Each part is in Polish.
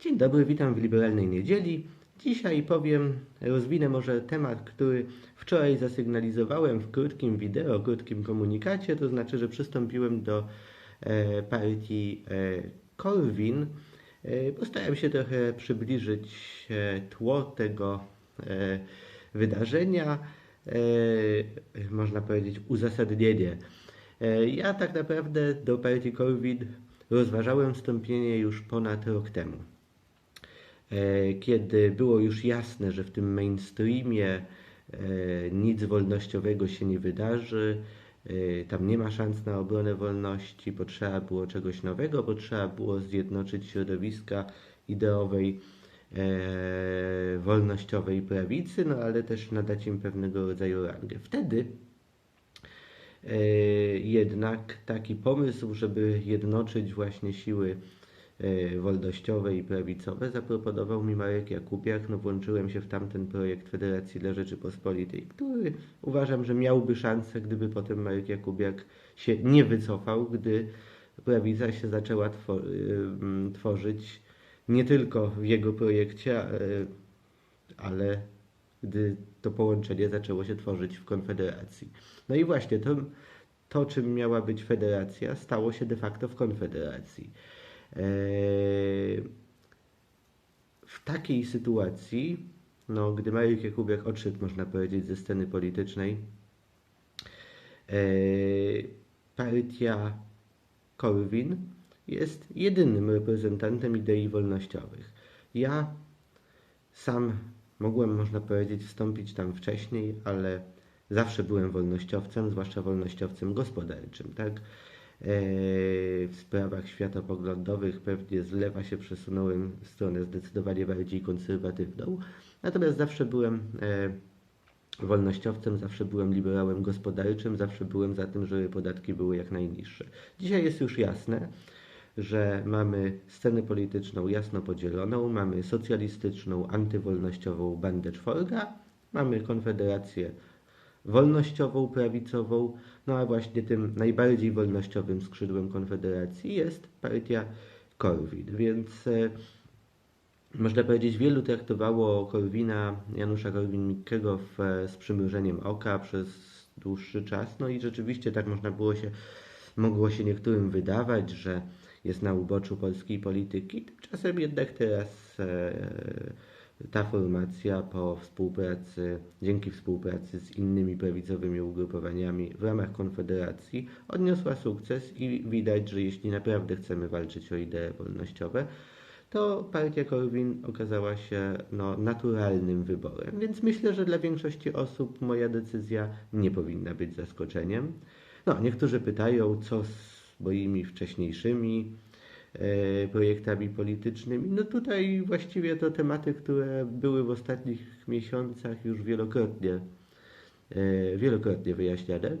Dzień dobry, witam w Liberalnej Niedzieli. Dzisiaj powiem, rozwinę może temat, który wczoraj zasygnalizowałem w krótkim wideo, krótkim komunikacie, to znaczy, że przystąpiłem do e, partii e, Korwin. E, postarałem się trochę przybliżyć e, tło tego e, wydarzenia, e, można powiedzieć uzasadnienie. E, ja tak naprawdę do partii Korwin rozważałem wstąpienie już ponad rok temu. E, kiedy było już jasne, że w tym mainstreamie e, nic wolnościowego się nie wydarzy, e, tam nie ma szans na obronę wolności, potrzeba było czegoś nowego, potrzeba było zjednoczyć środowiska ideowej, wolnościowej prawicy, no ale też nadać im pewnego rodzaju rangę. Wtedy jednak taki pomysł, żeby jednoczyć właśnie siły wolnościowe i prawicowe zaproponował mi Marek Jakubiak. No, włączyłem się w tamten projekt Federacji dla Rzeczypospolitej, który uważam, że miałby szansę, gdyby potem Marek Jakubiak się nie wycofał, gdy prawica się zaczęła e, tworzyć nie tylko w jego projekcie, e, ale gdy to połączenie zaczęło się tworzyć w Konfederacji. No i właśnie to, to czym miała być federacja, stało się de facto w Konfederacji. W takiej sytuacji, no, gdy Marek Jakubiak odszedł, można powiedzieć, ze sceny politycznej, partia Korwin jest jedynym reprezentantem idei wolnościowych. Ja sam mogłem, można powiedzieć, wstąpić tam wcześniej, ale zawsze byłem wolnościowcem, zwłaszcza wolnościowcem gospodarczym, tak? W sprawach światopoglądowych pewnie z lewa się przesunąłem w stronę zdecydowanie bardziej konserwatywną. Natomiast zawsze byłem e, wolnościowcem, zawsze byłem liberałem gospodarczym, zawsze byłem za tym, żeby podatki były jak najniższe. Dzisiaj jest już jasne, że mamy scenę polityczną jasno podzieloną, mamy socjalistyczną, antywolnościową bandę czworga, mamy konfederację wolnościową, prawicową, no a właśnie tym najbardziej wolnościowym skrzydłem Konfederacji jest partia Korwin. Więc e, można powiedzieć, wielu traktowało Korwina, Janusza Korwin-Mikkego z przymrużeniem oka przez dłuższy czas. No i rzeczywiście tak można było się, mogło się niektórym wydawać, że jest na uboczu polskiej polityki. Tymczasem jednak teraz e, ta formacja po współpracy, dzięki współpracy z innymi prawicowymi ugrupowaniami w ramach Konfederacji odniosła sukces i widać, że jeśli naprawdę chcemy walczyć o idee wolnościowe, to partia Korwin okazała się no, naturalnym wyborem. Więc myślę, że dla większości osób moja decyzja nie powinna być zaskoczeniem. No, niektórzy pytają, co z moimi wcześniejszymi projektami politycznymi. No tutaj właściwie to tematy, które były w ostatnich miesiącach już wielokrotnie, e, wielokrotnie wyjaśniane.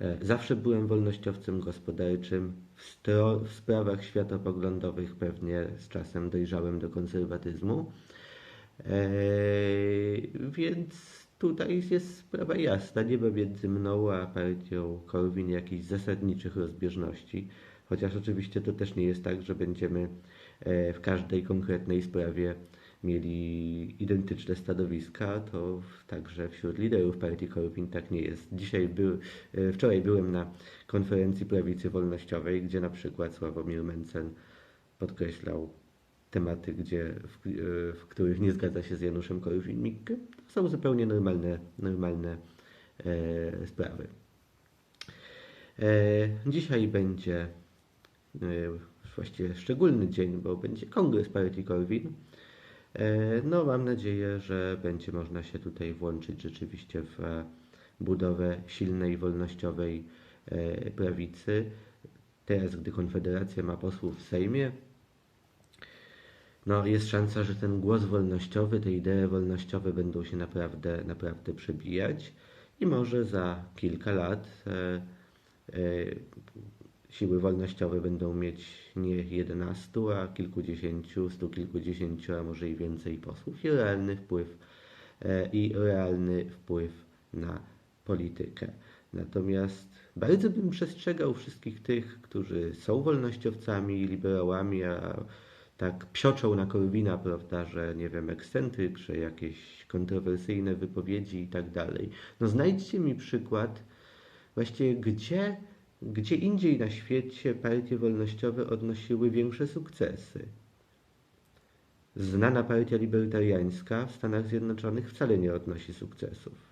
E, zawsze byłem wolnościowcem gospodarczym. W, w sprawach światopoglądowych pewnie z czasem dojrzałem do konserwatyzmu. Więc tutaj jest sprawa jasna. Nie ma między mną a partią Korwin jakichś zasadniczych rozbieżności. Chociaż oczywiście to też nie jest tak, że będziemy e, w każdej konkretnej sprawie mieli identyczne stanowiska, to także wśród liderów partii Korwin tak nie jest. Dzisiaj był, e, wczoraj byłem na konferencji prawicy wolnościowej, gdzie na przykład Sławomir Mencen podkreślał tematy, gdzie, w, e, w których nie zgadza się z Januszem Korwin-Mikke. To są zupełnie normalne, normalne e, sprawy. E, dzisiaj będzie E, właściwie szczególny dzień, bo będzie kongres partii Korwin. E, no, mam nadzieję, że będzie można się tutaj włączyć rzeczywiście w budowę silnej, wolnościowej e, prawicy. Teraz, gdy Konfederacja ma posłów w Sejmie, no, jest szansa, że ten głos wolnościowy, te idee wolnościowe będą się naprawdę, naprawdę przebijać i może za kilka lat e, e, siły wolnościowe będą mieć nie 11, a kilkudziesięciu, stu kilkudziesięciu, a może i więcej posłów i realny wpływ e, i realny wpływ na politykę. Natomiast bardzo bym przestrzegał wszystkich tych, którzy są wolnościowcami i liberałami, a tak psioczą na Korwina, prawda, że nie wiem, ekscentryk, że jakieś kontrowersyjne wypowiedzi i tak dalej. No znajdźcie mi przykład, właściwie gdzie, gdzie indziej na świecie partie wolnościowe odnosiły większe sukcesy. Znana partia libertariańska w Stanach Zjednoczonych wcale nie odnosi sukcesów.